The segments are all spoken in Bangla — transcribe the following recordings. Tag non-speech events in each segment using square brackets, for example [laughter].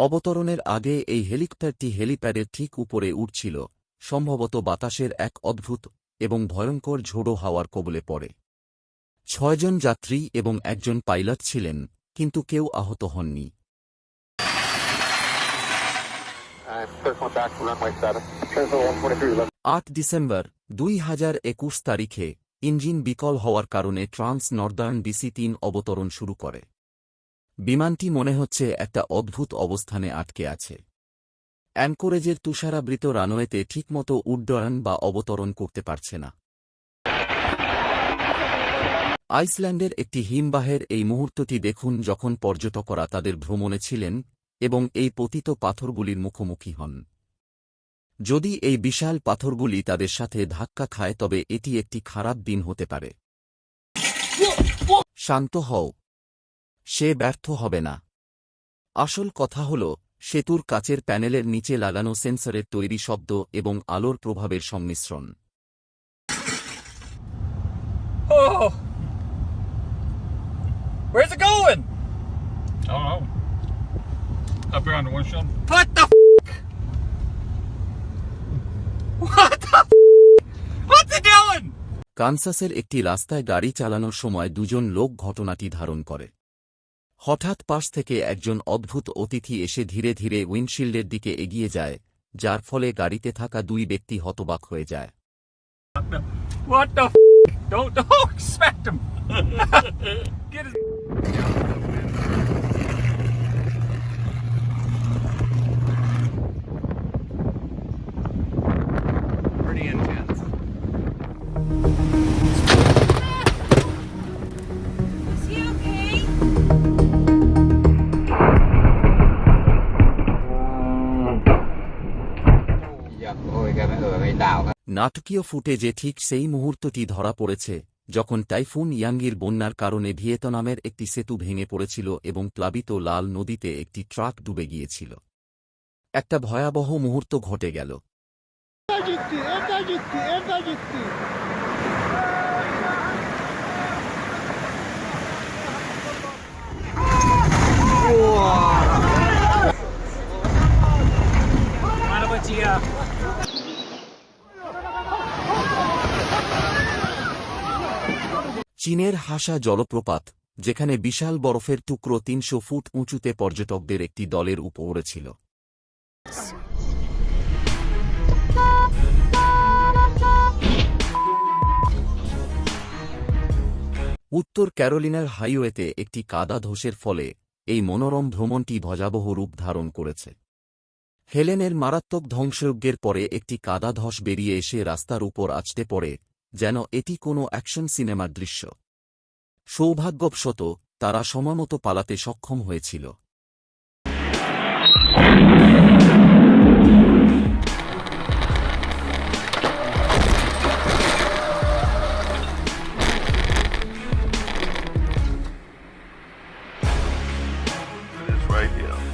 অবতরণের আগে এই হেলিকপ্টারটি হেলিপ্যাডের ঠিক উপরে উঠছিল সম্ভবত বাতাসের এক অদ্ভুত এবং ভয়ঙ্কর ঝোড়ো হাওয়ার কবলে পড়ে ছয়জন যাত্রী এবং একজন পাইলট ছিলেন, কিন্তু কেউ আহত হননি I'm circling back to runway 7. Transfer 143 left. আট ডিসেম্বর দুই হাজার একুশ তারিখে ইঞ্জিন বিকল হওয়ার কারণে ট্রান্স নর্দার্ন ডিসি তিন অবতরণ শুরু করে বিমানটি মনে হচ্ছে একটা অদ্ভুত অবস্থানে আটকে আছে। অ্যাঙ্কোরেজের তুষারাবৃত রানওয়েতে ঠিকমতো উড্ডয়ন বা অবতরণ করতে পারছে না। আইসল্যান্ডের একটি হিমবাহের এই মুহূর্তটি দেখুন যখন পর্যটকরা তাদের ভ্রমণে ছিলেন এবং এই পতিত পাথরগুলির মুখোমুখি হন। যদি এই বিশাল পাথরগুলি তাদের সাথে ধাক্কা খায় তবে এটি একটি খারাপ দিন হতে পারে। শান্ত হও। সে ব্যর্থ হবে না আসল কথা হল সেতুর কাচের প্যানেলের নিচে লাগানো সেন্সরের তৈরি শব্দ এবং আলোর প্রভাবের সংমিশ্রণ Oh! Where's it going? I don't know. Up here the windshield. What the f? What the f? What's it doing? কানসাসের একটি রাস্তায় গাড়ি চালানোর সময় দুজন লোক ঘটনাটি ধারণ করে হঠাৎ পাশ থেকে একজন অদ্ভুত অতিথি এসে ধীরে ধীরে উইন্ডশিল্ডের দিকে এগিয়ে যায় যার ফলে গাড়িতে থাকা দুই ব্যক্তি হতবাক হয়ে যায় What the f? Don't, don't. [laughs] নাটকীয় ফুটেজে ঠিক সেই মুহূর্তটি ধরা পড়েছে যখন টাইফুন ইয়াঙ্গির বন্যার কারণে ভিয়েতনামের একটি সেতু ভেঙে পড়েছিল এবং প্লাবিত লাল নদীতে একটি ট্রাক ডুবে গিয়েছিল। একটা ভয়াবহ মুহূর্ত ঘটে গেল। Gitti, চীনের হাসা জলপ্রপাত, যেখানে বিশাল বরফের টুকরো তিনশো ফুট উঁচুতে পর্যটকদের একটি দলের উপরে ছিল। উত্তর ক্যারোলিনার হাইওয়েতে একটি কাদা ধসের ফলে এই মনোরম ভ্রমণটি ভয়াবহ রূপ ধারণ করেছে। হেলেনের মারাত্মক ধ্বংসযজ্ঞের পরে একটি কাদা ধস বেরিয়ে এসে রাস্তার উপর আছড়ে পড়ে, যেন এটি কোনো অ্যাকশন সিনেমার দৃশ্য। সৌভাগ্যবশত তারা সময়মতো পালাতে সক্ষম হয়েছিল.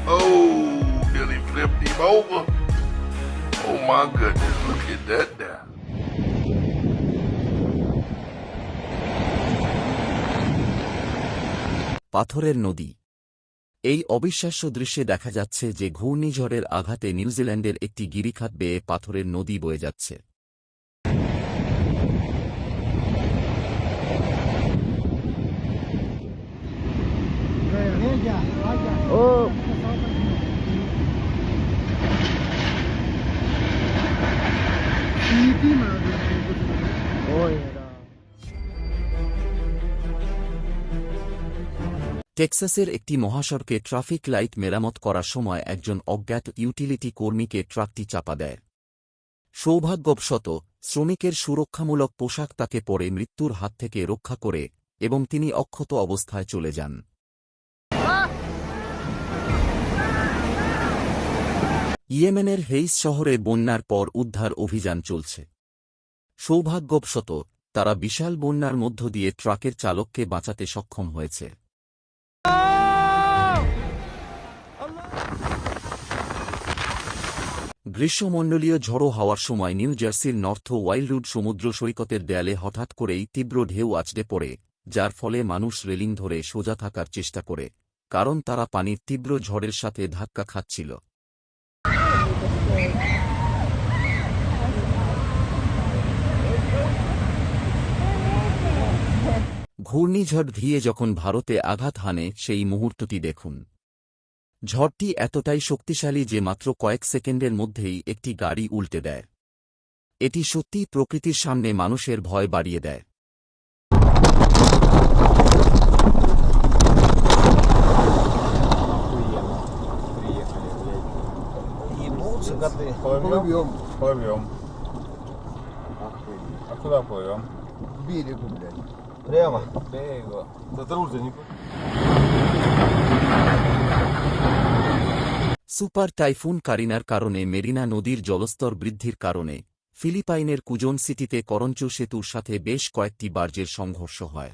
Oh. Oh my goodness, look at that now. পাথরের নদী। এই অবিশ্বাস্য দৃশ্যে দেখা যাচ্ছে যে ঘূর্ণিঝড়ের আঘাতে নিউজিল্যান্ডের একটি গিরিখাত বেয়ে পাথরের নদী বয়ে যাচ্ছে। Oh. Siti টেক্সাসের একটি মহাসড়কে ট্রাফিক লাইট মেরামত করার সময় একজন অজ্ঞাত ইউটিলিটি কর্মীকে ট্রাকটি চাপা দেয়। সৌভাগ্যবশত, শ্রমিকের সুরক্ষামূলক পোশাক তাকে পরে মৃত্যুর হাত থেকে রক্ষা করে এবং তিনি অক্ষত অবস্থায় চলে যান। ইয়েমেনের হেইস শহরে বন্যার পর উদ্ধার অভিযান চলছে। সৌভাগ্যবশত, তারা বিশাল বন্যার মধ্য দিয়ে ট্রাকের চালককে বাঁচাতে সক্ষম হয়েছে। গ্রীষ্মমণ্ডলীয় ঝড়ো হওয়ার সময় নিউ জার্সির নর্থ ওয়াইল্ডউড সমুদ্র সৈকতের দেয়ালে হঠাৎ করেই তীব্র ঢেউ আছড়ে পড়ে, যার ফলে মানুষ রেলিং ধরে সোজা থাকার চেষ্টা করে, কারণ তারা পানির তীব্র ঝড়ের সাথে ধাক্কা খাচ্ছিল। ঘূর্ণিঝড় ভিয়ে যখন ভারতে আঘাত হানে, সেই মুহূর্তটি দেখুন। ঝড়টি এতটাই শক্তিশালী যে মাত্র কয়েক সেকেন্ডের মধ্যেই একটি গাড়ি উল্টে দেয় এটি সত্যিই প্রকৃতির সামনে মানুষের ভয় বাড়িয়ে দেয় Плывем? Плывем. А куда плывем? К берегу, блядь. Прямо? Берегу. Да трудно не সুপার টাইফুন কারিনার কারণে মেরিনা নদীর জলস্তর বৃদ্ধির কারণে ফিলিপাইনের কুজন সিটিতে করঞ্চ সেতুর সাথে বেশ কয়েকটি বার্জের সংঘর্ষ হয়।